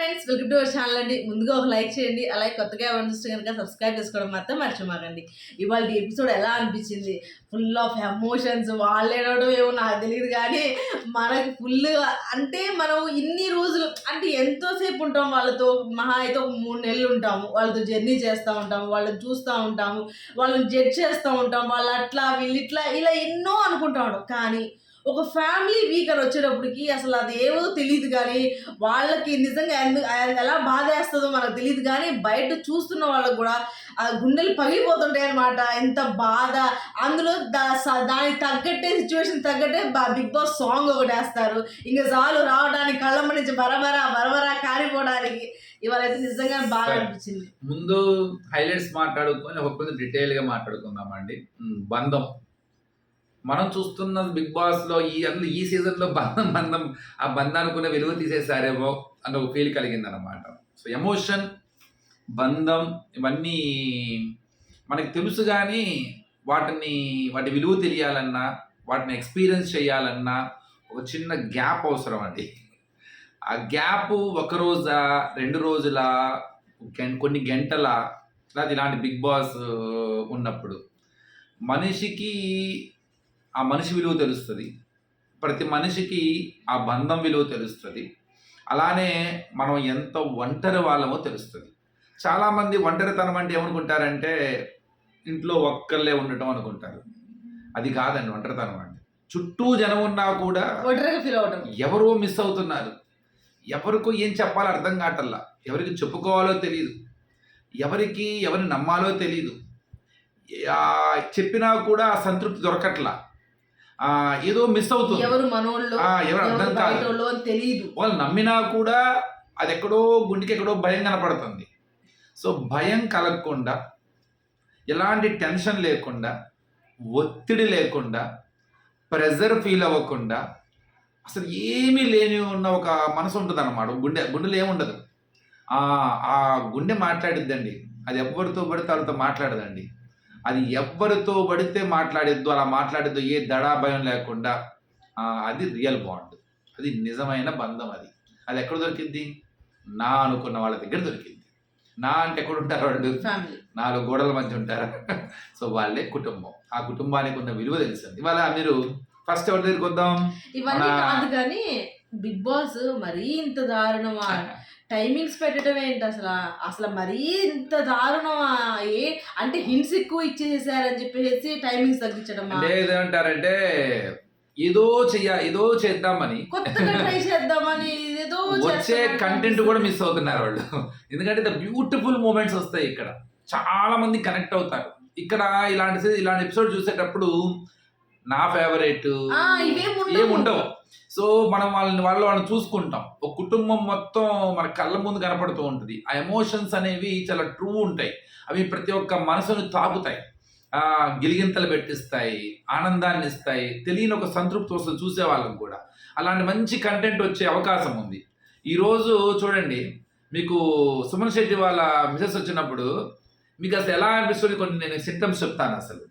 Friends welcome to our channel అండి. ముందుగా ఒక లైక్ చేయండి. అలాగే కొత్తగా ఎవరైనా చూస్తే కనుక సబ్స్క్రైబ్ చేసుకోవడం మాత్రం మర్చిపోకండి. ఇవాళ ఎపిసోడ్ ఎలా అనిపించింది? ఫుల్ ఆఫ్ ఎమోషన్స్ వాళ్ళు ఏడవడం ఏమో నాకు తెలియదు కానీ మనకి ఫుల్ అంటే మనం ఇన్ని రోజులు అంటే ఎంతోసేపు ఉంటాం వాళ్ళతో. మహా అయితే ఒక మూడు నెలలు ఉంటాము. వాళ్ళతో జర్నీ చేస్తూ ఉంటాము. వాళ్ళని చూస్తూ ఉంటాము. వాళ్ళని జడ్జ్ చేస్తూ ఉంటాం. వాళ్ళు అట్లా వీళ్ళు ఇట్లా ఇలా ఎన్నో అనుకుంటా ఉంటాం. కానీ ఒక ఫ్యామిలీ వీక్ అని వచ్చేటప్పటికి అసలు అది ఏవో తెలియదు కానీ వాళ్ళకి నిజంగా ఎలా బాధ వేస్తుందో మనకు తెలియదు కానీ బయట చూస్తున్న వాళ్ళకి కూడా ఆ గుండెలు పగిలిపోతుంటాయి అనమాట ఎంత బాధ. అందులో దా దానికి తగ్గట్టే సిచ్యువేషన్ తగ్గట్టే బా- బిగ్ బాస్ సాంగ్ ఒకటి వేస్తారు. ఇంకా చాలు రావడానికి కళ్ళమ్మ నుంచి బరబరా బరబరా కారిపోవడానికి ఇవాళ అయితే నిజంగా బాగా అనిపించింది. ముందు హైలైట్స్ మాట్లాడుకొని ఒక కొంచెం డీటెయిల్గా మాట్లాడుకుందామండి. బంధం. మనం చూస్తున్న బిగ్ బాస్లో ఈ అందులో ఈ సీజన్లో బంధం బంధం ఆ బంధానికి విలువ తీసేసారేమో అన్న ఒక ఫీల్ కలిగింది అనమాట సో ఎమోషన్ బంధం ఇవన్నీ మనకి తెలుసు కానీ వాటిని వాటి విలువ తెలియాలన్నా వాటిని ఎక్స్పీరియన్స్ చేయాలన్నా ఒక చిన్న గ్యాప్ అవసరం అండి. ఆ గ్యాప్ ఒక రోజా రెండు రోజుల కొన్ని గంటల లేదా ఇలాంటి బిగ్ బాస్ ఉన్నప్పుడు మనిషికి ఆ మనిషి విలువ తెలుస్తుంది. ప్రతి మనిషికి ఆ బంధం విలువ తెలుస్తుంది. అలానే మనం ఎంత ఒంటరి వాళ్ళమో తెలుస్తుంది. చాలామంది ఒంటరితనం అంటే ఏమనుకుంటారంటే ఇంట్లో ఒక్కళ్ళే ఉండటం అనుకుంటారు. అది కాదండి ఒంటరితనం అంటే చుట్టూ జనం ఉన్నా కూడా ఒంటరిగా ఫీల్ అవడం ఎవరో మిస్ అవుతున్నారు. ఎవరికో ఏం చెప్పాలో అర్థం కావటల్లా ఎవరికి చెప్పుకోవాలో తెలియదు ఎవరికి ఎవరిని నమ్మాలో తెలియదు చెప్పినా కూడా ఆ సంతృప్తి దొరకట్లా. ఏదో మిస్ అవుతుంది. ఎవరు మనోళ్ళు ఎవరు అర్థం కాదు. తెలియదు వాళ్ళు నమ్మినా కూడా అది ఎక్కడో గుండెకి ఎక్కడో భయం కనపడుతుంది. సో భయం కలగకుండా ఎలాంటి టెన్షన్ లేకుండా ఒత్తిడి లేకుండా ప్రెజర్ ఫీల్ అవ్వకుండా అసలు ఏమీ లేని ఉన్న ఒక మనసు ఉంటుంది అనమాట గుండె గుండెలో ఏముండదు ఆ ఆ గుండె మాట్లాడిద్దండి. అది ఎవరితో పడితే వాళ్ళతో మాట్లాడదండి. అది ఎవరితో పడితే మాట్లాడిద్దు అలా మాట్లాడిద్దు ఏ దడా భయం లేకుండా. అది రియల్ బాండ్. అది నిజమైన బంధం అది. అది ఎక్కడ దొరికింది నా అనుకున్న వాళ్ళ దగ్గర దొరికింది నా అంటే ఎక్కడ ఉంటారు వాళ్ళు? నాలుగు గోడల మధ్య ఉంటారు? సో వాళ్ళే కుటుంబం. ఆ కుటుంబానికి ఉన్న విలువ తెలిసింది ఇవాళ మీరు ఫస్ట్ ఎవరి దగ్గరికి వద్దాం? ఇవన్నీ కాదు కానీ బిగ్ బాస్ మరీ ఇంత దారుణమా? టైమింగ్స్ పెట్టడం ఏంటి అసలు? అసలు మరీ ఇంత దారుణమా ఏ అంటే హింట్స్ ఎక్కువ ఇచ్చేసారని చెప్పేసి టైమింగ్స్ తగ్గించడమా? అంటే ఏదంటారంటే ఏదో చెయ్య ఏదో చేద్దామని. కొత్తగా ట్రై చేద్దామని ఏదో వచ్చే కంటెంట్ కూడా మిస్ అవుతున్నారు వాళ్ళు. ఎందుకంటే ద బ్యూటిఫుల్ మూమెంట్స్ వస్తాయి ఇక్కడ. చాలా మంది కనెక్ట్ అవుతారు. ఇక్కడ ఇలాంటి ఇలాంటి ఎపిసోడ్ చూసేటప్పుడు నా ఫేవరెట్ ఇవేం ఏం ఉండవు. సో మనం వాళ్ళని వాళ్ళు వాళ్ళని చూసుకుంటాం. ఒక కుటుంబం మొత్తం మన కళ్ళ ముందు కనపడుతూ ఉంటుంది. ఆ ఎమోషన్స్ అనేవి చాలా ట్రూ ఉంటాయి. అవి ప్రతి ఒక్క మనసును తాకుతాయి. గిలిగింతలు పెట్టిస్తాయి ఆనందాన్ని ఇస్తాయి తెలియని ఒక సంతృప్తి వస్తుంది చూసే వాళ్ళకి కూడా. అలాంటి మంచి కంటెంట్ వచ్చే అవకాశం ఉంది. ఈరోజు చూడండి మీకు సుమన్ శెట్టి వాళ్ళ మిసెస్ వచ్చినప్పుడు మీకు అసలు ఎలా అనిపిస్తుంది కొన్ని నేను సిమ్టమ్స్ చెప్తాను అసలు.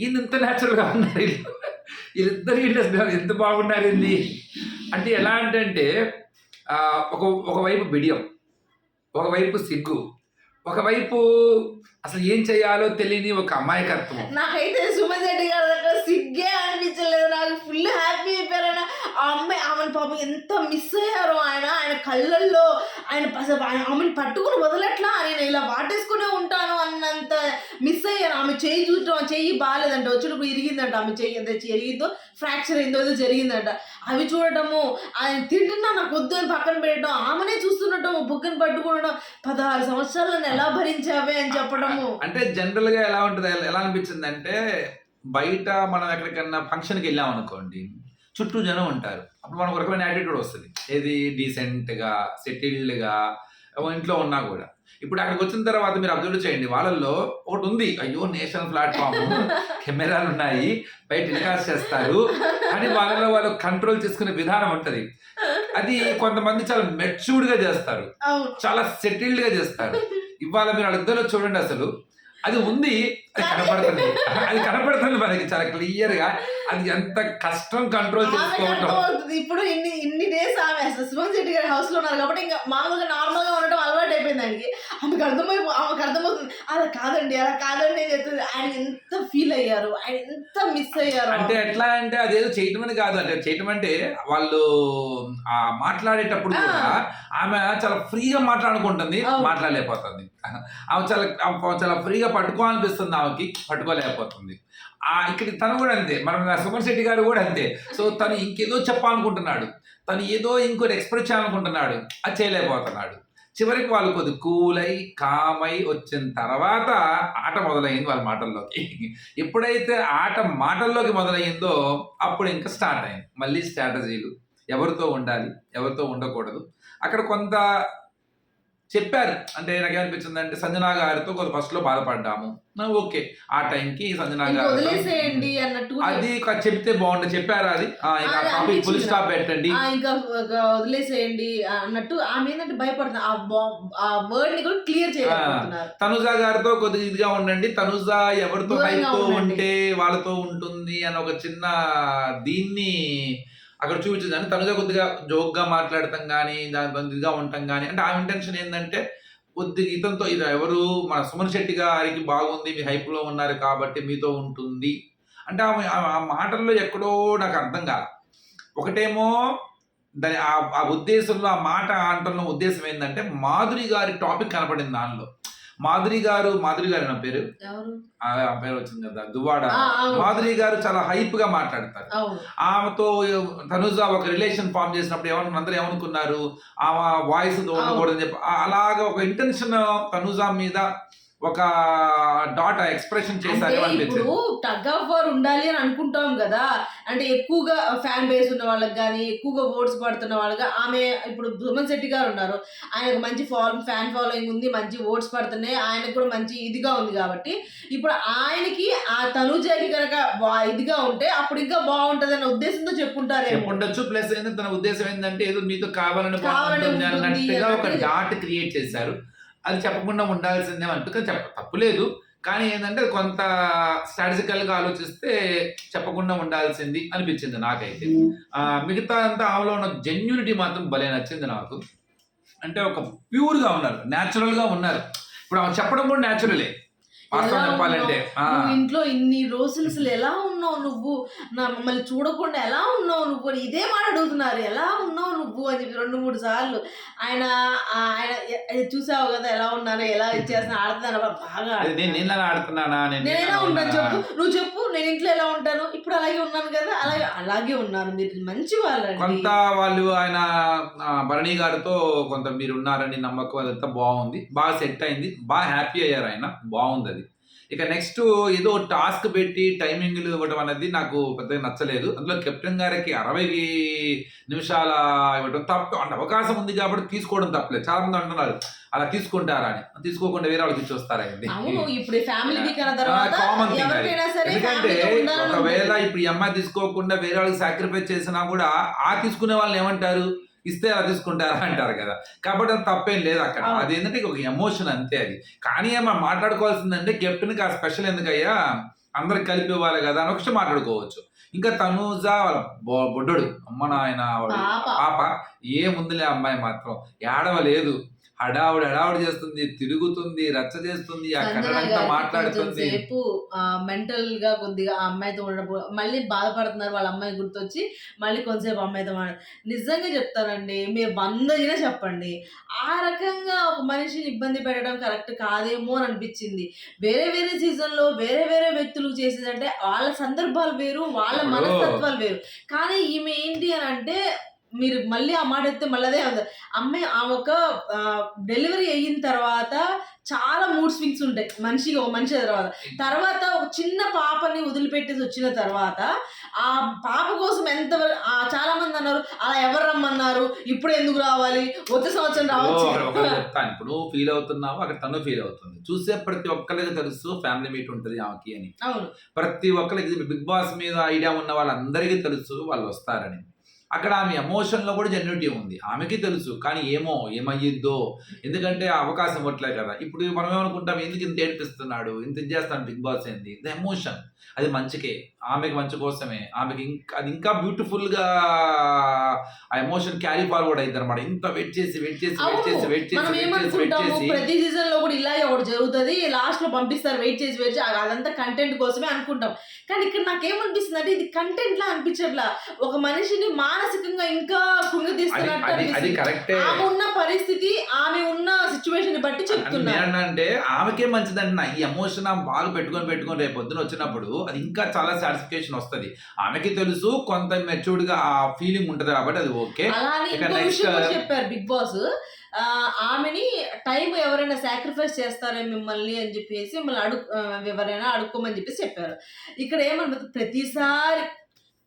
ఈయన ఇంత న్యాచురల్గా ఉన్నారు వీళ్ళిద్దరు వీళ్ళు ఎంత బాగున్నారింది అంటే ఎలా అంటే ఒక ఒకవైపు బిడియం ఒకవైపు సిగ్గు ఒకవైపు అసలు ఏం చేయాలో తెలియని ఒక అమాయకత్వం. నాకైతే సుమన్ రెడ్డి గారి దగ్గర సిగ్గే అనిపించలేదు. నాకు ఫుల్ హ్యాపీ అయిపోయారు ఆ అమ్మాయి ఆమెను పాపం ఎంత మిస్ అయ్యారో ఆయన ఆయన కళ్ళల్లో ఆయన అసలు ఆయన ఆమెను పట్టుకుని వదలట్లా? నేను ఇలా వాటేసుకునే ఉంటాను అన్నంత మిస్ అయ్యారు ఆమె చెయ్యి చూడటం ఆ చెయ్యి బాగాలేదంట వచ్చినప్పుడు ఇరిగిందంట. ఆమె చెయ్యి ఎంత ఎరిగిందో ఫ్రాక్చర్ అయిందో ఏదో జరిగిందంట. అవి చూడటము ఆయన తింటున్నా నాకు వద్దు అని పక్కన పెట్టడం ఆమెనే చూస్తుండటం బుక్కని పట్టుకోవడం. పదహారు సంవత్సరాలు ఎలా భరించావే అని చెప్పడము. అంటే జనరల్గా ఎలా ఉంటుంది ఎలా అనిపించింది అంటే బయట మనం ఎక్కడికన్నా ఫంక్షన్కి వెళ్ళాం అనుకోండి చుట్టూ జనం ఉంటారు. అప్పుడు మనకు ఒక రకమైన యాటిట్యూడ్ వస్తుంది. ఏది డీసెంట్గా సెటిల్డ్గా ఇంట్లో ఉన్నా కూడా. ఇప్పుడు అక్కడికి వచ్చిన తర్వాత మీరు అబ్జర్వ్ చేయండి. వాళ్ళల్లో ఒకటి ఉంది. అయ్యో నేషనల్ ప్లాట్ఫామ్. కెమెరాలు ఉన్నాయి. బయట టెలికాస్ట్ చేస్తారు. అని వాళ్ళలో వాళ్ళు కంట్రోల్ చేసుకునే విధానం ఉంటది. అది కొంతమంది చాలా మెచ్యూర్డ్గా చేస్తారు చాలా సెటిల్డ్గా చేస్తారు. ఇవాళ మీరు వాళ్ళిద్దరిలో చూడండి అసలు. అది ఉంది. అది కనపడుతుంది. అది కనపడుతుంది మనకి. చాలా క్లియర్గా అది ఎంత కష్టం కంట్రోల్ చేసుకోవటం. ఇప్పుడు ఇన్ని ఇన్ని డేస్ ఆమె సుమన్ శెట్టి గారి హౌస్లో ఉన్నారు కాబట్టి ఇంకా మామూలుగా నార్మల్గా ఉండడం అలవాటు అయిపోయింది ఆయనకి ఆమెకు అర్థమైపో ఆమెకు అర్థమవుతుంది అలా కాదండి అలా కాదండి అని చెప్తుంది ఆయన ఎంత ఫీల్ అయ్యారు ఆయన ఎంత మిస్ అయ్యారు అంటే ఎట్లా అంటే అదేదో చేయటం అని కాదు అంటే చేయటం అంటే వాళ్ళు ఆ మాట్లాడేటప్పుడు. కూడా ఆమె చాలా ఫ్రీగా మాట్లాడుకుంటుంది. మాట్లాడలేకపోతుంది ఆమె చాలా చాలా ఫ్రీగా పట్టుకోవాలనిపిస్తుంది ఆమెకి పట్టుకోలేకపోతుంది ఇక్కడ తను కూడా అంతే. మనం సుమన్ శెట్టి గారు కూడా అంతే. సో తను ఇంకేదో చెప్పాలనుకుంటున్నాడు. తను ఏదో ఇంకోటి ఎక్స్ప్రెస్ చేయాలనుకుంటున్నాడు. అది చేయలేకపోతున్నాడు. చివరికి వాళ్ళు కొద్ది కూలై కామై వచ్చిన తర్వాత ఆట మొదలైంది వాళ్ళ మాటల్లోకి. ఎప్పుడైతే ఆట మాటల్లోకి మొదలయ్యిందో అప్పుడు ఇంకా స్టార్ట్ అయింది. మళ్ళీ స్ట్రాటజీలు. ఎవరితో ఉండాలి? ఎవరితో ఉండకూడదు? అక్కడ కొంత చెప్పారు. అంటే నాకేమనిపించింది అంటే సంజనా గారితో కొంత ఫస్ట్లో బాధపడ్డాము. ఓకే. ఆ టైంకి సంజనా గారు వదిలేసేయండి అన్నట్టు అది చెప్తే బాగుంటుంది చెప్పారా అది. టాపిక్ ఫుల్ స్టాప్ పెట్టండి. ఇంకా వదిలేసేయండి అన్నట్టు ఆమె ఏంటంటే భయపడుతుంది. ఆ వర్డ్ని కూడా క్లియర్ చేయలేకపోతున్నారు. తనుజ గారితో కొద్దిగా ఇదిగా ఉండండి. తనుజ ఎవరితో. ఉంటే వాళ్ళతో ఉంటుంది అని ఒక చిన్న దీన్ని అక్కడ చూపించింది. అంటే తనుజ కొద్దిగా జోక్గా మాట్లాడటం కానీ దాని ఇదిగా ఉండటం కానీ అంటే ఆ ఇంటెన్షన్ ఏంటంటే కొద్దిగా ఇతనితో ఇది ఎవరు మన సుమన్ శెట్టి గారికి బాగుంది మీ హైప్లో ఉన్నారు కాబట్టి మీతో ఉంటుంది. అంటే ఆమె ఆ- ఆ మాటల్లో ఎక్కడో నాకు అర్థం కాల. ఒకటేమో దాని ఆ- ఆ ఉద్దేశంలో ఆ మాట అంటున్న ఉద్దేశం ఏంటంటే మాధురి గారి టాపిక్ కనపడింది దానిలో. మాధురి గారు మాధురి గారు నా పేరు? ఆ పేరు వచ్చింది కదా దువ్వాడ. అవును. మాధురి గారు చాలా హైప్గా మాట్లాడతారు. ఆమెతో తనుజ ఒక రిలేషన్ ఫామ్ చేసినప్పుడు ఏమన్నా అందరూ ఏమనుకున్నారు? ఆమె వాయిస్ ఉండకూడదని చెప్పి అలాగా ఒక ఇంటెన్షన్ తనుజ మీద ఒక డాట్ ఎక్స్ప్రెషన్ చేశారు ఇప్పుడు టగ్ ఆఫ్ వార్ ఉండాలి అని అనుకుంటాం కదా. అంటే ఎక్కువగా ఫ్యాన్ బేస్ ఉన్న వాళ్ళకి కానీ ఎక్కువగా ఓట్స్ పడుతున్న వాళ్ళకి ఆమె ఇప్పుడు సుమన్ శెట్టి గారు ఉన్నారు. ఆయనకు మంచి ఫాలో ఫ్యాన్ ఫాలోయింగ్ ఉంది మంచి ఓట్స్ పడుతున్నాయి ఆయనకు కూడా మంచి ఇదిగా ఉంది కాబట్టి. ఇప్పుడు ఆయనకి ఆ తనుజాకి కనుక ఇదిగా ఉంటే అప్పుడు ఇంకా బాగుంటది అన్న ఉద్దేశంతో చెప్పుంటారేమో. ఉండొచ్చు ప్లస్ ఏంటంటే తన ఉద్దేశం ఏంటంటే ఏదో మీతో కావాలని బాగుంటుంది అన్నట్టుగా ఒక. డాట్ క్రియేట్ చేశారు. అది చెప్పకుండా ఉండాల్సిందే అంటుగా చెప్ప తప్పులేదు కానీ ఏంటంటే కొంత స్ట్రాటజికల్గా ఆలోచిస్తే చెప్పకుండా ఉండాల్సింది అనిపించింది నాకైతే. మిగతా అంతా ఆమెలో ఉన్న జెన్యూనిటీ మాత్రం భలే నచ్చింది నాకు. అంటే ఒక ప్యూర్గా ఉన్నారు. న్యాచురల్గా ఉన్నారు. ఇప్పుడు ఆమె చెప్పడం కూడా న్యాచురలే వాస్తవం చెప్పాలంటే ఇంట్లో ఇన్ని రోజులు అసలు ఎలా ఉన్నావు నువ్వు? నా మమ్మల్ని చూడకుండా ఎలా ఉన్నావు నువ్వు? అని ఇదే మాట అడుగుతున్నారు. ఎలా ఉన్నావు నువ్వు? అని చెప్పి రెండు మూడు సార్లు ఆయన ఆయన చూసావు కదా ఎలా ఉన్నాను ఎలా ఇచ్చేస్తున్నా ఆడుతున్నాను బాగా నేను ఆడుతున్నాను. నేనలా ఉంటాను ఉన్నానా? చెప్పు. నువ్వు చెప్పు నేను ఇంట్లో ఎలా ఉంటాను? ఇప్పుడు అలాగే ఉన్నాను కదా అలాగే అలాగే ఉన్నారు మీరు మంచి వాళ్ళండి. కొంత వాళ్ళు ఆయన భరణి గారితో కొంత మీరు ఉన్నారని నమ్మకం అదంతా బాగుంది. బాగా సెట్ అయింది. బాగా హ్యాపీ అయ్యారు ఆయన. బాగుంది అది. ఇక నెక్స్ట్ ఏదో టాస్క్ పెట్టి టైమింగ్లు ఇవ్వడం అనేది నాకు పెద్దగా నచ్చలేదు. అందులో కెప్టెన్ గారికి అరవై నిమిషాల ఇవ్వడం తప్పు. అంటే అవకాశం ఉంది కాబట్టి తీసుకోవడం తప్పలేదు చాలా మంది అంటున్నారు అలా తీసుకుంటారా అని. తీసుకోకుండా వేరే వాళ్ళకి ఇచ్చి వస్తారండి కామన్ ఎందుకంటే ఒకవేళ. ఇప్పుడు ఈ అమ్మాయి తీసుకోకుండా వేరే వాళ్ళకి సాక్రిఫైస్ చేసినా కూడా ఆ తీసుకునే వాళ్ళని ఏమంటారు? ఇస్తే అలా తీసుకుంటారా అంటారు కదా. కాబట్టి అది తప్పేం లేదు అక్కడ. అది ఏంటంటే ఒక ఎమోషన్ అంతే అది. కానీ మనం మాట్లాడుకోవాల్సిందంటే కెప్టెన్కి ఆ స్పెషల్ ఎందుకయ్యా? అందరికి కలిపి ఇవ్వాలి కదా అని ఒకటి మాట్లాడుకోవచ్చు. ఇంకా తనూజ వాళ్ళ బొడ్డోడు అమ్మ నాయన పాప. ఏముందిలే అమ్మాయి మాత్రం. ఏడవలేదు. హడావుడి హడావుడి చేస్తుంది తిరుగుతుంది రచ్చ చేస్తుంది గారికి మాట్లాడుతుంది. సేపు మెంటల్గా కొద్దిగా ఆ అమ్మాయితో ఉండడం మళ్ళీ బాధపడుతున్నారు వాళ్ళ అమ్మాయి గుర్తొచ్చి మళ్ళీ కొంతసేపు అమ్మాయితో మాట్లాడు నిజంగా చెప్తానండి మీరు వందగినా చెప్పండి. ఆ రకంగా ఒక మనిషిని ఇబ్బంది పెట్టడం కరెక్ట్ కాదేమో అని అనిపించింది. వేరే వేరే సీజన్లో వేరే వేరే వ్యక్తులు చేసేదంటే వాళ్ళ సందర్భాలు వేరు వాళ్ళ మనస్తత్వాలు వేరు. కానీ ఈమె ఏంటి అని అంటే మీరు మళ్ళీ ఆ మాట ఎత్తే మళ్ళీ అదే ఉంది అమ్మాయి ఆ ఒక డెలివరీ అయిన తర్వాత చాలా మూడ్ స్వింగ్స్ ఉంటాయి. మనిషిగా ఒక మనిషి తర్వాత. తర్వాత ఒక చిన్న పాపని వదిలిపెట్టేసి వచ్చిన తర్వాత ఆ పాప కోసం ఎంత చాలా మంది అన్నారు అలా ఎవరు రమ్మన్నారు? ఇప్పుడు ఎందుకు రావాలి? వచ్చే సంవత్సరం రావచ్చు. చెప్తాను ఇప్పుడు ఫీల్ అవుతున్నావు? అక్కడ తను ఫీల్ అవుతుంది. చూసే ప్రతి ఒక్కరికి తెలుసు ఫ్యామిలీ మీట్ ఉంటుంది ఆమెకి అని. అవును. ప్రతి ఒక్కరికి బిగ్ బాస్ మీద ఐడియా ఉన్న వాళ్ళందరికీ తెలుసు వాళ్ళు వస్తారని. అక్కడ ఆమె ఎమోషన్లో కూడా జెన్యునిటీ ఉంది. ఆమెకి తెలుసు కానీ ఏమో ఏమయ్యిద్దో? ఎందుకంటే అవకాశం ఇవ్వట్లే కదా. ఇప్పుడు మనం ఏమనుకుంటాం ఎందుకు ఇంత ఏడిపిస్తున్నాడు? ఇంత ఇది చేస్తాడు బిగ్ బాస్ ఏంది? ద ఎమోషన్ అది మంచికే. ఆమెకి మంచి కోసమే. ఆమెకి ఇంకా అది ఇంకా బ్యూటిఫుల్గా ఆ ఎమోషన్ క్యారీ ఫార్వర్డ్ అయింది అనమాట ఇంత వెయిట్ చేసి వెయిట్ చేసి వెయిట్ చేసి వెయిట్ చేసి వెయిట్ చేసి వెయిట్ చేసి ప్రతి సీజన్లో కూడా ఇలాగే ఒకటి జరుగుతుంది. లాస్ట్లో పంపిస్తారు వెయిట్ చేసి వెయిట్ చేసి. అదంతా కంటెంట్ కోసమే అనుకుంటాం. కానీ ఇక్కడ నాకేమనిపిస్తుంది అంటే ఇది కంటెంట్ లా అనిపించట్లా. ఒక మనిషిని మానసికంగా ఇంకా అది కృంగతీస్తున్నట్టు అది. కరెక్టే. ఆమె ఉన్న పరిస్థితి ఆమె ఉన్న సిచ్యువేషన్ బట్టి చెప్తున్నారు అంటే ఆమెకే మంచిదంటున్నా. ఈ ఎమోషన్ ఆమె బాగా పెట్టుకొని పెట్టుకొని రేపు పొద్దున వచ్చినప్పుడు అది ఇంకా చాలా సాటిస్ఫికేషన్ వస్తుంది. ఆమెకి తెలుసు కొంత మెచ్యూర్డ్గా ఆ ఫీలింగ్ ఉంటది కాబట్టి అది ఓకే. చెప్పారు బిగ్ బాస్. ఆమెని టైం ఎవరైనా సాక్రిఫైస్ చేస్తారే మిమ్మల్ని అని చెప్పేసి మిమ్మల్ని అడుగు ఆ, ఎవరైనా అడుక్కోమని చెప్పేసి చెప్పారు. ఇక్కడ ఏమన్నా ప్రతిసారి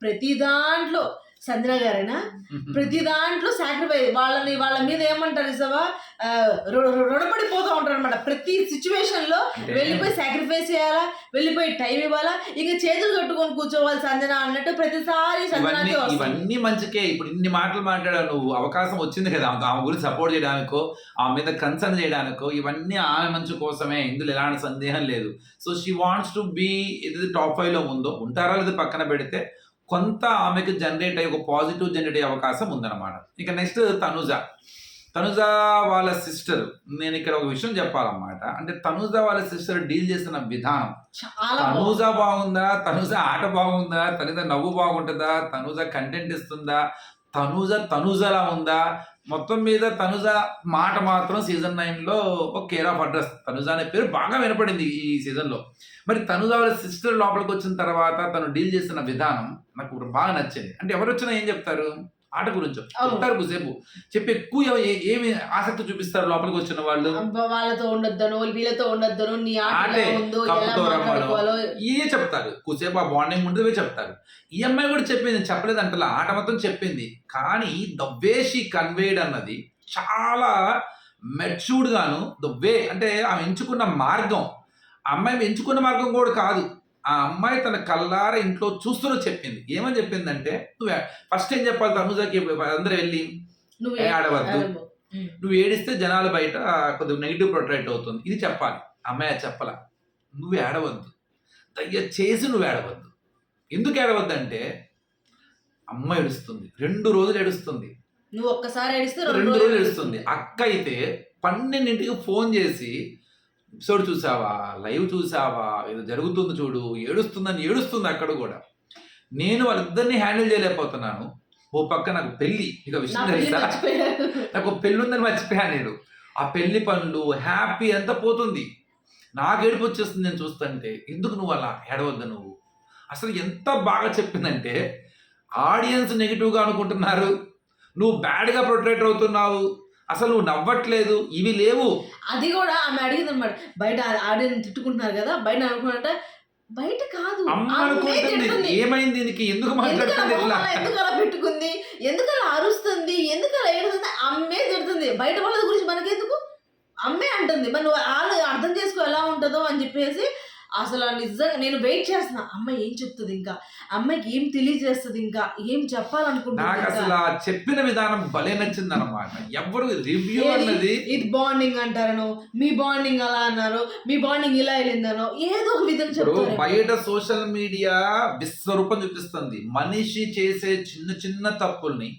ప్రతి దాంట్లో సంజన గారైనా? ప్రతి దాంట్లో సాక్రిఫైస్ వాళ్ళని వాళ్ళ మీద ఏమంటారు ఇసవా రుణపడిపోతూ ఉంటారు అనమాట ప్రతి సిచ్యువేషన్లో వెళ్ళిపోయి సాక్రిఫైస్ చేయాలా? వెళ్ళిపోయి టైం ఇవ్వాలా? ఇంకా చేతులు కట్టుకొని కూర్చోవాలి సంజన అన్నట్టు ప్రతిసారి ఇవన్నీ మంచికే. ఇప్పుడు ఇన్ని మాటలు మాట్లాడావు నువ్వు. అవకాశం వచ్చింది కదా. ఆమె- ఆమె గురించి సపోర్ట్ చేయడానికో ఆమె మీద కన్సర్న్ చేయడానికో ఇవన్నీ ఆమె మంచి కోసమే. ఇందులో ఎలాంటి సందేహం లేదు. So she wants to be ఇది టాప్ ఫైవ్లో ఉందో ఉంటారా లేదా పక్కన పెడితే కొంత ఆమెకు జనరేట్ అయ్యే ఒక పాజిటివ్ జనరేట్ అయ్యే అవకాశం ఉందన్నమాట. ఇక నెక్స్ట్ తనుజ. తనుజ వాళ్ళ సిస్టర్ నేను ఇక్కడ ఒక విషయం చెప్పాలన్నమాట. అంటే తనుజ వాళ్ళ సిస్టర్ డీల్ చేస్తున్న విధానం. తనూజ బాగుందా. తనూజ ఆట బాగుందా? తనుజ నవ్వు బాగుంటుందా? తనూజ కంటెంట్ ఇస్తుందా? తనూజ తనూజలా ఉందా? మొత్తం మీద తనుజ మాట మాత్రం సీజన్ నైన్లో ఒక కేర్ ఆఫ్ అడ్రస్. తనుజ అనే పేరు బాగా వినపడింది ఈ సీజన్లో. మరి తనుజ వాళ్ళ సిస్టర్ లోపలికి వచ్చిన తర్వాత తను డీల్ చేస్తున్న విధానం నాకు బాగా నచ్చింది. అంటే ఎవరు వచ్చినా ఏం చెప్తారు? ఆట గురించి. చెప్తారు కొద్దిసేపు. చెప్పి ఎక్కువ ఏమి ఆసక్తి చూపిస్తారు లోపలికి వచ్చిన వాళ్ళు? వాళ్ళతో ఉండొద్దను వీళ్ళతో ఉండొద్దను నీ ఆట ఇవే చెప్తారు. కూసేపు ఆ బాండింగ్ ఉంటుంది చెప్తారు. ఈ అమ్మాయి కూడా చెప్పింది చెప్పలేదు అంటలా ఆట మొత్తం చెప్పింది. కానీ ద వే షీ కన్వేడ్ అన్నది చాలా మెచ్యూర్డ్ గాను. ద వే అంటే ఆమె ఎంచుకున్న మార్గం. ఆ అమ్మాయి ఎంచుకున్న మార్గం కూడా కాదు. ఆ అమ్మాయి తన కల్లార ఇంట్లో చూస్తూనే చెప్పింది. ఏమని చెప్పిందంటే నువ్వు ఫస్ట్ ఏం చెప్పాలి తనుజాకి? అందరూ వెళ్ళి నువ్వు ఆడవద్దు. నువ్వు ఏడిస్తే జనాల బయట కొద్దిగా నెగిటివ్ ప్రొట్రాక్ట్ అవుతుంది. ఇది చెప్పాలి. అమ్మాయి చెప్పాల. నువ్వు ఏడవద్దు. దయచేసి నువ్వు ఏడవద్దు. ఎందుకు ఏడవద్దు అంటే అమ్మ ఏడుస్తుంది. రెండు రోజులు ఏడుస్తుంది. నువ్వు ఒక్కసారి ఏడిస్తే రెండు రోజులు ఏడుస్తుంది. అక్క అయితే పన్నెండింటికి ఫోన్ చేసి ఎపిసోడ్ చూసావా? లైవ్ చూసావా? ఏదో జరుగుతుంది చూడు ఏడుస్తుందని ఏడుస్తుంది అక్కడ కూడా. నేను వాళ్ళిద్దరిని హ్యాండిల్ చేయలేకపోతున్నాను. ఓ పక్క నాకు పెళ్ళి. ఇక విషయం తెలుసా. నాకు పెళ్ళి ఉందని మర్చిపోయాను నేను. ఆ పెళ్ళి పనులు హ్యాపీ అంతా పోతుంది. నాకు ఏడుపు వచ్చేస్తుంది నేను చూస్తుంటే ఎందుకు నువ్వు అలా ఏడవద్దు నువ్వు? అసలు ఎంత బాగా చెప్పిందంటే ఆడియన్స్ నెగిటివ్గా అనుకుంటున్నారు. నువ్వు బ్యాడ్గా ప్రొట్రేట్ అవుతున్నావు. అసలు నువ్వు నవ్వట్లేదు? ఇవి లేవు. అది కూడా ఆమె అడిగింది అనమాట. బయట ఆడియన్స్ తిట్టుకుంటున్నారు కదా బయట అనుకున్నట్ట బయట కాదు. అనుకుంటుంది. ఏమైంది దీనికి? ఎందుకు మాట్లాడుతుంది ఎందుకు అలా పెట్టుకుంది? ఎందుకు అలా అరుస్తుంది? ఎందుకు అలా ఏడుస్తుంది? అమ్మే తిడుతుంది. బయట వాళ్ళ గురించి మనకెందుకు? అమ్మే అంటుంది. మరి వాళ్ళు అర్థం చేసుకో ఎలా ఉంటుందో అని చెప్పేసి అసలు నిజంగా నేను వెయిట్ చేస్తున్నా. అమ్మ ఏం చెప్తుంది ఇంకా? అమ్మాయికి ఏం తెలియజేస్తుంది ఇంకా? ఏం చెప్పాలనుకుంటుంది నాకు ఇంకా? అసలు ఆ చెప్పిన విధానం భలే నచ్చింది అనమాట ఎవరు రివ్యూ? అన్నది? ఇది బాండింగ్ అంటారను మీ బాండింగ్ అలా అన్నారు మీ బాండింగ్ ఇలా వెళ్ళిందనో ఏదో ఒక విధంగా చెప్తారు బయట సోషల్ మీడియా విశ్వరూపం చూపిస్తుంది. మనిషి చేసే చిన్న చిన్న తప్పుల్ని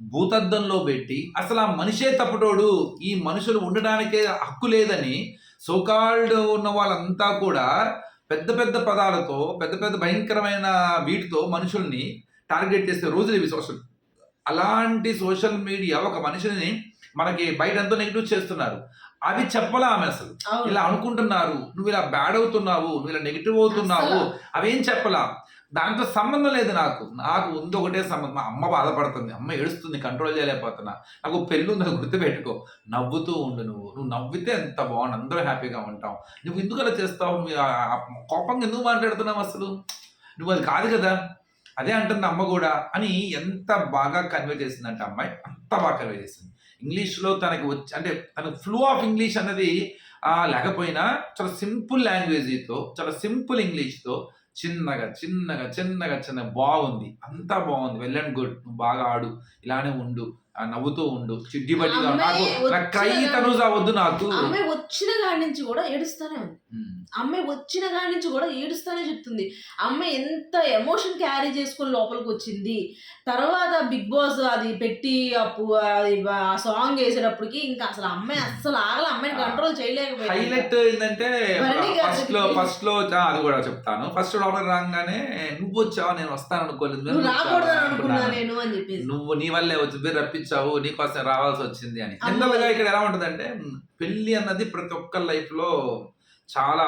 భూతద్దంలో పెట్టి అసలు ఆ మనిషే తప్పుటోడు. ఈ మనుషులు ఉండడానికే హక్కు లేదని సోకాల్డ్ ఉన్న వాళ్ళంతా కూడా పెద్ద పెద్ద పదాలతో పెద్ద పెద్ద భయంకరమైన వీటితో మనుషుల్ని టార్గెట్ చేసే రోజులు ఇవి సోషల్ అలాంటి సోషల్ మీడియా ఒక మనిషిని మనకి బయట ఎంతో నెగిటివ్ చేస్తున్నారు. అవి చెప్పలా ఆమె అసలు. ఇలా అనుకుంటున్నారు నువ్వు ఇలా బ్యాడ్ అవుతున్నావు నువ్వు ఇలా నెగిటివ్ అవుతున్నావు. అవేం చెప్పలా? దాంతో సంబంధం లేదు నాకు. నాకు ఉంది ఒకటే సంబంధం. మా అమ్మ బాధపడుతుంది. అమ్మ ఏడుస్తుంది కంట్రోల్ చేయలేకపోతున్నా. నాకు పెళ్ళి ఉందని గుర్తుపెట్టుకో. నవ్వుతూ ఉండు నువ్వు. నువ్వు నవ్వితే ఎంత బాగుండు. అందరూ హ్యాపీగా ఉంటావు నువ్వు ఎందుకు అలా చేస్తావు? నువ్వు కోపంగా ఎందుకు మాట్లాడుతున్నావు అసలు? నువ్వు అది కాదు కదా. అదే అంటుంది అమ్మ కూడా అని ఎంత బాగా కన్వే చేసిందంటే అమ్మాయి అంత బాగా కన్వే చేసింది. ఇంగ్లీష్లో తనకి వచ్చి అంటే తనకు ఫ్లూ ఆఫ్ ఇంగ్లీష్ అన్నది లేకపోయినా చాలా సింపుల్ లాంగ్వేజ్తో చాలా సింపుల్ ఇంగ్లీష్తో చిన్నగా చిన్నగా చిన్నగా చిన్న బాగుంది. అంతా బాగుంది. Well and good. నువ్వు బాగా ఆడు. ఇలానే ఉండు. ఆ, నవ్వుతూ ఉండు. చిడ్డి బడ్డిగా నాకు వచ్చిన- తనుజా వద్దు నాకు. వచ్చిన కాడి నుంచి కూడా ఏడుస్తానే ఉంది. అమ్మాయి వచ్చిన కాడి నుంచి కూడా ఏడుస్తానే చెప్తుంది. అమ్మాయి ఎంత ఎమోషన్ క్యారీ చేసుకొని లోపలికి వచ్చింది. తర్వాత బిగ్ బాస్ అది పెట్టి అప్పు అది ఆ సాంగ్ వేసేటప్పటికి ఇంకా అసలు అమ్మాయి అస్సలు ఆగల. అమ్మాయిని కంట్రోల్ చేయలేకపోయింది. హైలైట్ ఏంటంటే ఫస్ట్లో దగ్గరికి- ఫస్ట్లో ఆ, అది కూడా చెప్తాను. ఫస్ట్ లోపల రాగానే నువ్వు వచ్చావా? నేను వస్తాను అనుకోలేదు. నేను అని చెప్పేసి. నువ్వు నీ వల్లే వచ్చి మీరు రప్పించావు. నీకోసం రావాల్సి వచ్చింది అని. జనరల్గా ఇక్కడ ఎలా ఉంటుందంటే పెళ్ళి అన్నది ప్రతి ఒక్క లైఫ్లో చాలా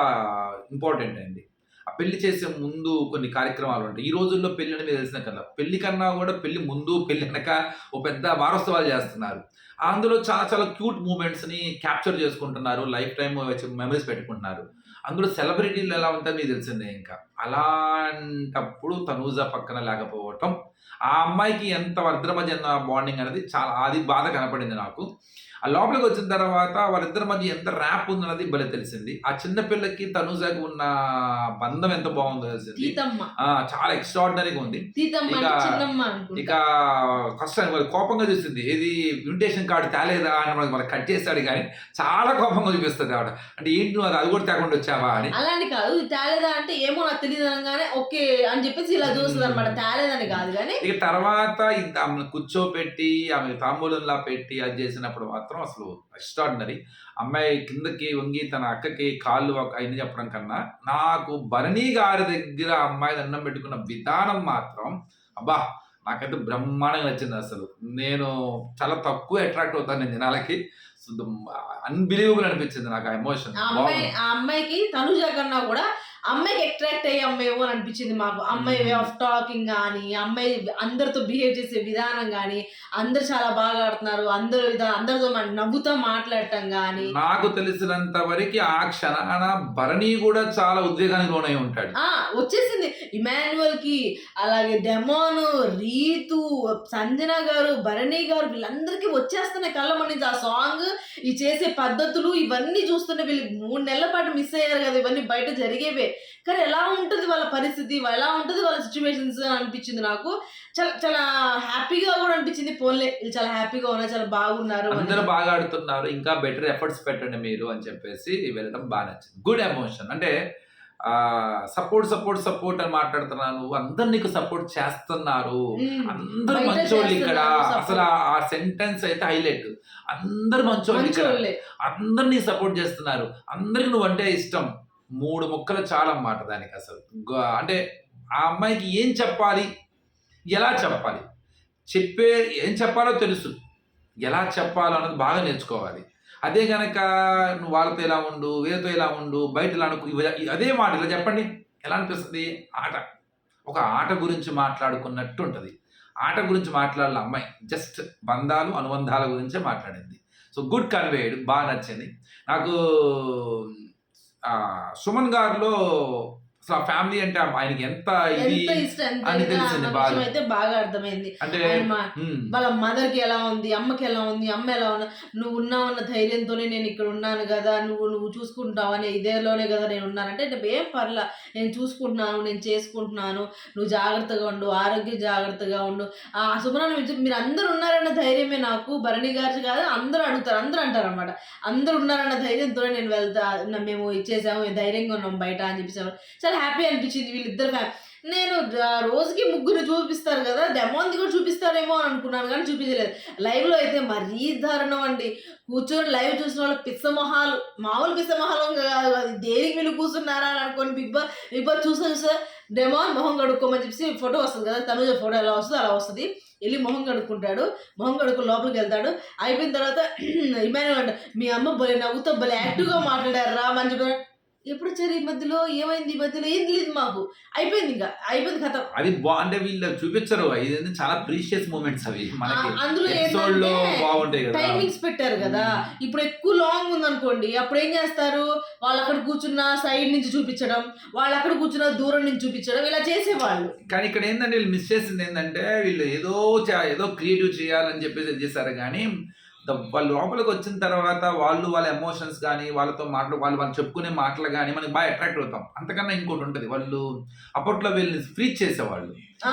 ఇంపార్టెంట్ అయింది. ఆ పెళ్ళి చేసే ముందు కొన్ని కార్యక్రమాలు ఉంటాయి. ఈ రోజుల్లో పెళ్ళి అనేది తెలిసిన కదా పెళ్ళి కన్నా కూడా పెళ్ళి ముందు పెళ్ళి వెనక ఓ పెద్ద వారోత్సవాలు చేస్తున్నారు. అందులో చాలా చాలా క్యూట్ మూమెంట్స్ని క్యాప్చర్ చేసుకుంటున్నారు. లైఫ్ టైం మెమరీస్ పెట్టుకుంటున్నారు. అందులో సెలబ్రిటీలు ఎలా ఉంటారో మీకు తెలిసిందే ఇంకా. అలాంటప్పుడు తనూజ పక్కన లేకపోవటం ఆ అమ్మాయికి ఎంత వాళ్ళిద్దరి మధ్య బాండింగ్ అనేది చాలా అది బాధ కనపడింది నాకు. ఆ లోపలికి వచ్చిన తర్వాత వాళ్ళిద్దరి మధ్య ఎంత ర్యాప్ ఉందన్నది భలే తెలిసింది. ఆ చిన్న పిల్లకి తనూజాకి ఉన్న బంధం ఎంత బాగుందో తెలిసింది. చాలా ఎక్స్ట్రాడినరీగా ఉంది. ఇక- కష్టం కోపంగా చూస్తుంది ఏది ఇన్విటేషన్ కార్డు తేలేదా అని మనకి మనకి కట్ చేస్తాడు కానీ చాలా కోపంగా చూపిస్తుంది ఆవిడ. అంటే ఏంటి నువ్వు అది అది కూడా తేకుండా వచ్చావా అని. అలాంటి కాదు తేలేదా అంటే ఏమో నాకు తెలియదు అనగానే ఓకే అని చెప్పేసి ఇలా చూస్తుంది అనమాట. తేలేదని కాదు కానీ ఇక తర్వాత కూర్చోపెట్టి ఆమె తాంబూలంలా పెట్టి అది చేసినప్పుడు మాత్రం అసలు ఎక్స్ట్రాడినరీ అమ్మాయి కిందకి వంగి తన అక్కకి కాళ్ళు అయిన చెప్పడం కన్నా నాకు భరణి గారి దగ్గర అమ్మాయి దండం పెట్టుకున్న విధానం మాత్రం అబ్బా నాకైతే బ్రహ్మాండంగా నచ్చింది అసలు. నేను చాలా తక్కువ అట్రాక్ట్ అవుతాను నేను జనాలకి. అన్బిలీవబుల్ అనిపించింది నాకు ఆ ఎమోషన్ ఆ అమ్మాయికి తనుజ కన్నా కూడా అమ్మాయికి అట్రాక్ట్ అయ్యే అమ్మాయి ఏమో అని అనిపించింది మాకు? అమ్మాయి వే ఆఫ్ టాకింగ్ కానీ అమ్మాయి అందరితో బిహేవ్ చేసే విధానం కానీ అందరు చాలా బాగా ఆడుతున్నారు అందరూ అందరితో నవ్వుతూ మాట్లాడటం కానీ నాకు తెలిసినంత వరకు ఆ క్షణాన భరణి కూడా చాలా ఉద్వేగానికి లోనై ఉంటాడు. ఆ వచ్చేసింది. ఇమాన్యువల్కి అలాగే డెమోన్ రీతు సంజన గారు భరణి గారు వీళ్ళందరికీ వచ్చేస్తున్నాయి కళ్ళ నుంచి ఆ సాంగ్ ఈ చేసే పద్ధతులు ఇవన్నీ చూస్తుంటే వీళ్ళు మూడు నెలల పాటు మిస్ అయ్యారు కదా ఇవన్నీ బయట జరిగేవే. కానీ ఎలా ఉంటుంది వాళ్ళ పరిస్థితి? ఎలా ఉంటుంది వాళ్ళ సిచ్యువేషన్స్ అనిపించింది నాకు? చాలా చాలా హ్యాపీగా కూడా అనిపించింది. పోన్లే చాలా హ్యాపీగా ఉన్నారు చాలా బాగున్నారు. అందరూ బాగా ఆడుతున్నారు. ఇంకా బెటర్ ఎఫర్ట్స్ పెట్టండి మీరు అని చెప్పేసి వెళ్ళడం బాగా నచ్చింది. గుడ్ ఎమోషన్ అంటే సపోర్ట్ సపోర్ట్ సపోర్ట్ అని మాట్లాడుతున్నాను అందరు నీకు సపోర్ట్ చేస్తున్నారు. అందరు మంచోళ్ళు ఇక్కడ. అసలు ఆ- సెంటెన్స్ అయితే హైలైట్ అందరు మంచోళ్ళు ఇక్కడ. మంచోళ్ళే. అందరినీ సపోర్ట్ చేస్తున్నారు. అందరికి నువ్వు అంటే ఇష్టం. మూడు ముక్కలు చాలన్నమాట దానికి అసలు. అంటే ఆ అమ్మాయికి ఏం చెప్పాలి? ఎలా చెప్పాలి? చెప్పే ఏం చెప్పాలో తెలుసు. ఎలా చెప్పాలో అన్నది బాగా నేర్చుకోవాలి. అదే గనక నువ్వు వాళ్ళతో ఎలా ఉండు వీళ్ళతో ఇలా ఉండు బయట ఇలా అనుకు అదే మాట ఇలా చెప్పండి. ఎలా అనిపిస్తుంది? ఆట. ఒక ఆట గురించి మాట్లాడుకున్నట్టు ఉంటుంది. ఆట గురించి మాట్లాడాలి అమ్మాయి. జస్ట్ బంధాలు అనుబంధాల గురించే మాట్లాడింది. సో గుడ్ కన్వేడ్ బాగా నచ్చింది. నాకు సుమన్ గారిలో అసలు ఆ ఫ్యామిలీ అంటే ఆయనకి ఎంత ఇది అని తెలిసింది అన్న అయితే బాగా అర్థమైంది. అంటే వాళ్ళ మదర్కి ఎలా ఉంది అమ్మకి ఎలా ఉంది అమ్మ ఎలా ఉన్నా నువ్వు ఉన్నావన్న ధైర్యంతోనే నేను ఇక్కడ ఉన్నాను కదా నువ్వు నువ్వు చూసుకుంటావు అనే ఇదేలోనే కదా నేను ఉన్నానంటే అంటే ఏం పర్లా నేను చూసుకుంటున్నాను నేను చేసుకుంటున్నాను నువ్వు జాగ్రత్తగా ఉండు ఆరోగ్య జాగ్రత్తగా ఉండు. ఆ సుబ్రహ్మణ్యం మీరు అందరు ఉన్నారన్న ధైర్యమే నాకు భరణి గారి కాదు అందరూ అడుగుతారు అందరూ అంటారు అనమాట అందరూ ఉన్నారన్న ధైర్యంతోనే నేను వెళ్తా మేము ఇచ్చేసాము ధైర్యంగా ఉన్నాం బయట అని చెప్పేసాము చాలా హ్యాపీ అనిపించింది వీళ్ళిద్దరు ఫ్యా- నేను రోజుకి ముగ్గురు చూపిస్తారు కదా డెమోన్ది కూడా చూపిస్తారేమో అని అనుకున్నాను కానీ చూపించలేదు. లైవ్లో అయితే మరీ దారుణం అండి. కూర్చొని లైవ్ చూసిన వాళ్ళు పిత్తమొహాలు మామూలు పిచ్చ కాదు అది దేనికి వీళ్ళు కూర్చున్నారా అని అనుకోని బిగ్ బాస్ బిగ్ బాస్ చూసా చూసా డెమోన్ మొహం కడుక్కోమని చెప్పి ఫోటో వస్తుంది కదా తనుజ ఫోటో ఎలా వస్తుంది అలా వస్తుంది. వెళ్ళి మొహం కడుక్కుంటాడు మొహం కడుక్కు లోపలికి వెళ్తాడు. అయిపోయిన తర్వాత ఇమాన్యుల్ అంట మీ అమ్మ భలే నవ్వుతో భలే యాక్టివ్గా మాట్లాడారు రా మంచి ఎప్పుడు వచ్చారు ఈ మధ్యలో? ఏమైంది ఈ మధ్యలో? ఏం తెలియదు మాకు. అయిపోయింది ఇంకా. అయిపోయింది కథ. అది అంటే వీళ్ళు చూపించరు. ఇది చాలా ప్రీషియస్ మూమెంట్స్ అవి. మనకి అందులో బాగుంటాయి కదా. టైమింగ్స్ పెట్టారు కదా. ఇప్పుడు ఎక్కువ లాంగ్ ఉందనుకోండి అప్పుడు ఏం చేస్తారు? వాళ్ళు అక్కడ కూర్చున్న సైడ్ నుంచి చూపించడం వాళ్ళు అక్కడ కూర్చున్న దూరం నుంచి చూపించడం ఇలా చేసేవాళ్ళు. కానీ ఇక్కడ ఏంటంటే వీళ్ళు మిస్ చేసింది ఏంటంటే వీళ్ళు ఏదో ఏదో క్రియేటివ్ చేయాలని చెప్పేసి చేశారు. కానీ వాళ్ళు లోపలికి వచ్చిన తర్వాత వాళ్ళు వాళ్ళ ఎమోషన్స్ కానీ వాళ్ళతో మాటలు వాళ్ళు వాళ్ళు చెప్పుకునే మాటలు కానీ మనకి బాగా అట్రాక్ట్ అవుతాం. అంతకన్నా ఇంకోటి ఉంటుంది. వాళ్ళు అప్పట్లో వీళ్ళని ఫ్రీ చేసేవాళ్ళు.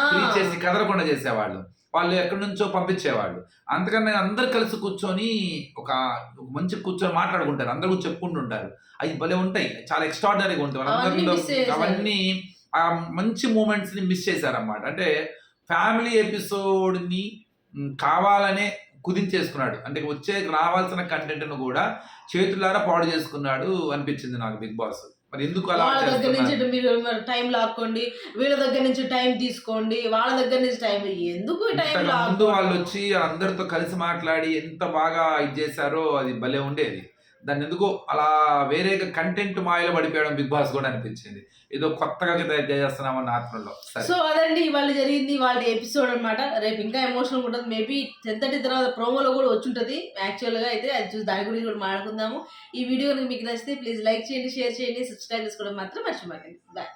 ఫ్రీ చేసి కదలకుండా చేసేవాళ్ళు. వాళ్ళు ఎక్కడి నుంచో పంపించేవాళ్ళు. అంతకన్నా అందరు కలిసి కూర్చొని ఒక మంచి కూర్చొని మాట్లాడుకుంటారు. అందరూ చెప్పుకుంటుంటారు అవి భలే ఉంటాయి. చాలా ఎక్స్ట్రాడనరీగా ఉంటాయి. చేశారు. అవన్నీ ఆ మంచి మూమెంట్స్ని మిస్ చేశారన్నమాట. అంటే ఫ్యామిలీ ఎపిసోడ్ని మ్, కావాలనే కుదించేసుకున్నాడు. అంటే వచ్చే రావాల్సిన కంటెంట్ను కూడా చేతులారా పాడు చేసుకున్నాడు అనిపించింది నాకు బిగ్ బాస్. మరి ఎందుకు అలా వాళ్ళ దగ్గర నుంచి? మీరు టైం లాక్కోండి వీళ్ళ దగ్గర నుంచి టైం తీసుకోండి వాళ్ళ దగ్గర నుంచి టైం ఎందుకు టైం ముందు వాళ్ళు వచ్చి అందరితో కలిసి మాట్లాడి ఎంత బాగా ఇది చేశారో అది భలే ఉండేది. దాన్ని ఎందుకో అలా వేరే కంటెంట్ మాయలో పడిపోయడం బిగ్ బాస్ కూడా అనిపించింది. ఏదో కొత్తగా చేస్తున్నామన్న ఆత్మలో. సో అదండి ఇవాళ జరిగింది వాళ్ళ ఎపిసోడ్ అన్నమాట. రేపు ఇంకా ఎమోషనల్ ఉంటుంది. మేబీ టెన్ తర్వాత ప్రోమోలో కూడా వచ్చి ఉంటుంది యాక్చువల్గా అయితే అది చూసి దాని గురించి కూడా మాట్లాడుకుందాము. ఈ వీడియో మీకు నచ్చితే ప్లీజ్ లైక్ చేయండి షేర్ చేయండి సబ్స్క్రైబ్ చేసుకోవడం మాత్రం మర్చిపోకండి. బాయ్